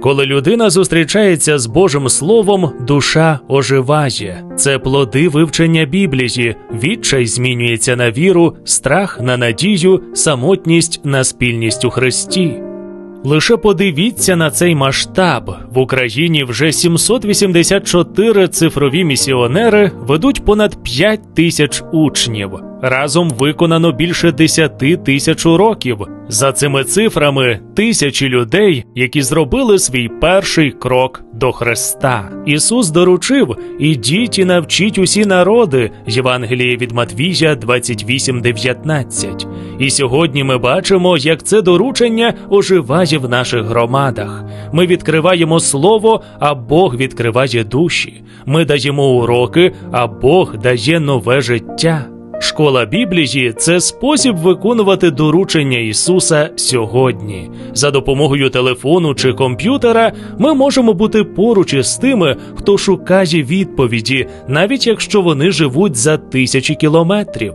Коли людина зустрічається з Божим Словом, душа оживає. Це плоди вивчення Біблії, відчай змінюється на віру, страх на надію, самотність на спільність у Христі. Лише подивіться на цей масштаб. В Україні вже 784 цифрові місіонери ведуть понад 5 тисяч учнів. Разом виконано більше 10 тисяч уроків. За цими цифрами тисячі людей, які зробили свій перший крок до Христа. Ісус доручив: ідіть і навчіть усі народи. Євангеліє від Матвія 28.19. І сьогодні ми бачимо, як це доручення оживає в наших громадах. Ми відкриваємо слово, а Бог відкриває душі. Ми даємо уроки, а Бог дає нове життя. Школа Біблії це спосіб виконувати доручення Ісуса сьогодні. За допомогою телефону чи комп'ютера ми можемо бути поруч із тими, хто шукає відповіді, навіть якщо вони живуть за тисячі кілометрів.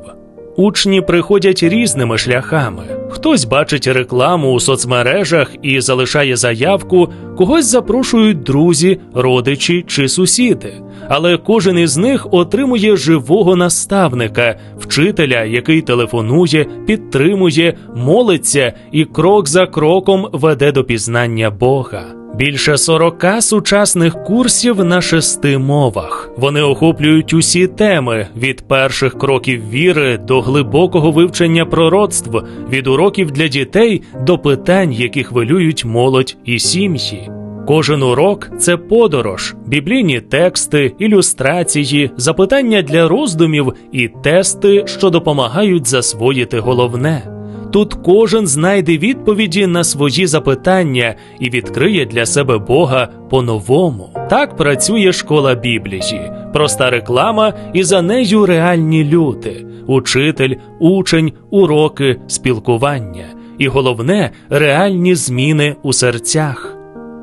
Учні приходять різними шляхами. Хтось бачить рекламу у соцмережах і залишає заявку, когось запрошують друзі, родичі чи сусіди. Але кожен із них отримує живого наставника, вчителя, який телефонує, підтримує, молиться і крок за кроком веде до пізнання Бога. Більше 40 сучасних курсів на шести мовах. Вони охоплюють усі теми від перших кроків віри до глибокого вивчення пророцтв, від уроків для дітей до питань, які хвилюють молодь і сім'ї. Кожен урок це подорож, біблійні тексти, ілюстрації, запитання для роздумів і тести, що допомагають засвоїти головне. Тут кожен знайде відповіді на свої запитання і відкриє для себе Бога по-новому. Так працює школа Біблії, проста реклама, і за нею реальні люди: учитель, учень, уроки, спілкування. І головне реальні зміни у серцях.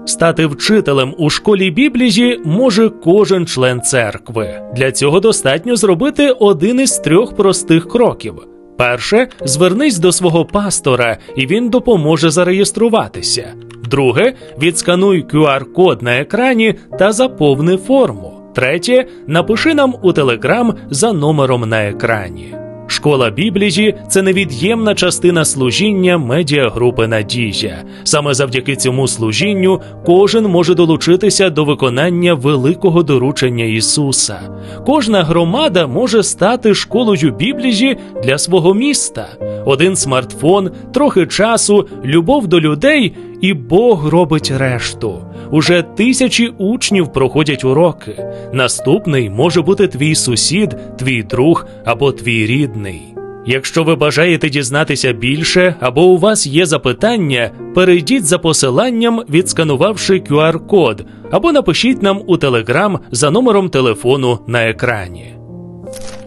Стати вчителем у школі Біблії може кожен член церкви. Для цього достатньо зробити один із трьох простих кроків. Перше, звернись до свого пастора, і він допоможе зареєструватися. Друге, відскануй QR-код на екрані та заповни форму. Третє, напиши нам у Телеграм за номером на екрані. Школа Біблії це невід'ємна частина служіння медіагрупи Надія. Саме завдяки цьому служінню кожен може долучитися до виконання великого доручення Ісуса. Кожна громада може стати школою Біблії для свого міста. Один смартфон, трохи часу, любов до людей, і Бог робить решту. Уже тисячі учнів проходять уроки. Наступний може бути твій сусід, твій друг або твій рідний. Якщо ви бажаєте дізнатися більше або у вас є запитання, перейдіть за посиланням, відсканувавши QR-код, або напишіть нам у Телеграм за номером телефону на екрані.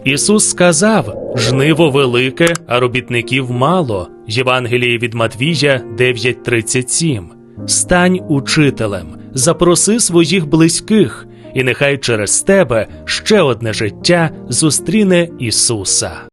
Ісус сказав: жниво велике, а робітників мало. Євангеліє від Матвія 9.37. Стань учителем, запроси своїх близьких, і нехай через тебе ще одне життя зустріне Ісуса.